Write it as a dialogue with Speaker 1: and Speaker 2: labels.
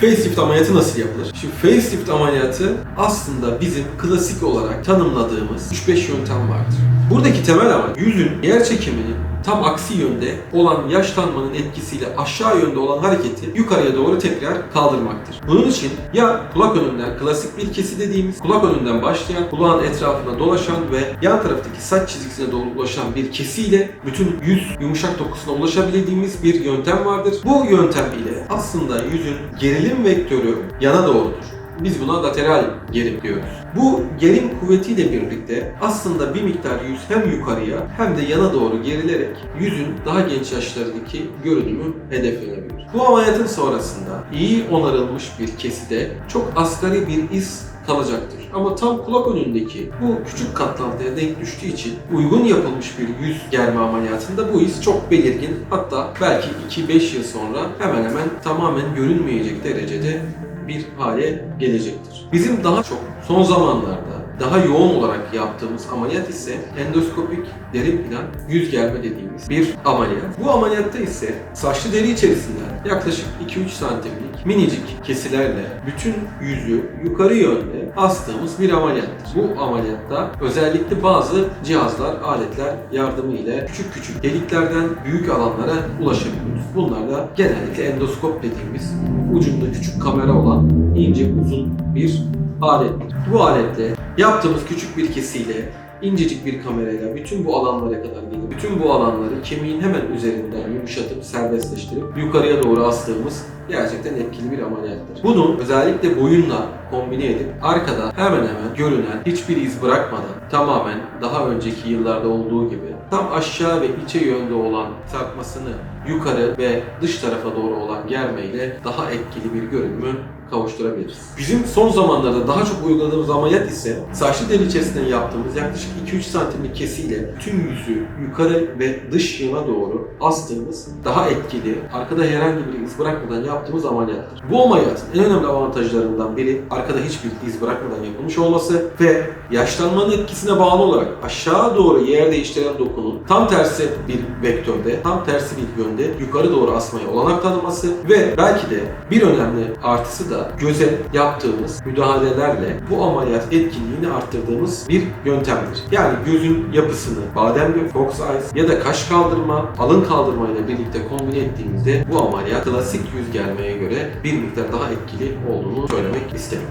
Speaker 1: Facelift ameliyatı nasıl yapılır? Şimdi facelift ameliyatı aslında bizim klasik olarak tanımladığımız 3-5 yöntem vardır. Buradaki temel amaç yüzün yer çekiminin tam aksi yönde olan yaşlanmanın etkisiyle aşağı yönde olan hareketi yukarıya doğru tekrar kaldırmaktır. Bunun için ya kulak önünden klasik bir kesi dediğimiz kulak önünden başlayan kulağın etrafına dolaşan ve yan taraftaki saç çizgisine doğru ulaşan bir kesiyle bütün yüz yumuşak dokusuna ulaşabildiğimiz bir yöntem vardır. Bu yöntem ile aslında yüzün gerilim vektörü yana doğrudur. Biz buna lateral gerim diyoruz. Bu gerim kuvvetiyle birlikte aslında bir miktar yüz hem yukarıya hem de yana doğru gerilerek yüzün daha genç yaşlardaki görünümü hedeflenebilir. Bu ameliyatın sonrasında iyi onarılmış bir keside çok asgari bir iz kalacaktır. Ama tam kulak önündeki bu küçük katlantıya denk düştüğü için uygun yapılmış bir yüz germe ameliyatında bu iz çok belirgin. Hatta belki 2-5 yıl sonra hemen hemen tamamen görünmeyecek derecede bir hale gelecektir. Bizim daha çok son zamanlarda daha yoğun olarak yaptığımız ameliyat ise endoskopik derin plan yüz germe dediğimiz bir ameliyat. Bu ameliyatta ise saçlı deri içerisinden yaklaşık 2-3 santimlik minicik kesilerle bütün yüzü yukarı yönde astığımız bir ameliyattır. Bu ameliyatta özellikle bazı cihazlar, aletler yardımıyla küçük küçük deliklerden büyük alanlara ulaşabiliyoruz. Bunlar da genellikle endoskop dediğimiz ucunda küçük kamera olan ince uzun bir alettir. Bu aletle yaptığımız küçük bir kesiyle incecik bir kamerayla bütün bu alanlara kadar gelip bütün bu alanları kemiğin hemen üzerinden yumuşatıp serbestleştirip yukarıya doğru astığımız gerçekten etkili bir ameliyattır. Bunu özellikle boyunla kombine edip arkada hemen hemen görünen hiçbir iz bırakmadan tamamen daha önceki yıllarda olduğu gibi tam aşağı ve içe yönde olan sarkmasını yukarı ve dış tarafa doğru olan germeyle daha etkili bir görünümü kavuşturabiliriz. Bizim son zamanlarda daha çok uyguladığımız ameliyat ise saçlı deri içerisinden yaptığımız yaklaşık 2-3 santimlik kesiyle tüm yüzü yukarı ve dış yana doğru astığımız daha etkili, arkada herhangi bir iz bırakmadan yaptığımız ameliyattır. Bu ameliyatın en önemli avantajlarından biri arkada hiçbir iz bırakmadan yapılmış olması ve yaşlanmanın etkisine bağlı olarak aşağı doğru yer değiştiren dokunun tam tersi bir vektörde, tam tersi bir yönde yukarı doğru asmaya olanak tanıması ve belki de bir önemli artısı da göze yaptığımız müdahalelerle bu ameliyat etkinliğini arttırdığımız bir yöntemdir. Yani gözün yapısını badem bir fox eyes ya da kaş kaldırma, alın kaldırma ile birlikte kombine ettiğimizde bu ameliyat klasik yüz germeye göre bir miktar daha etkili olduğunu söylemek isterim.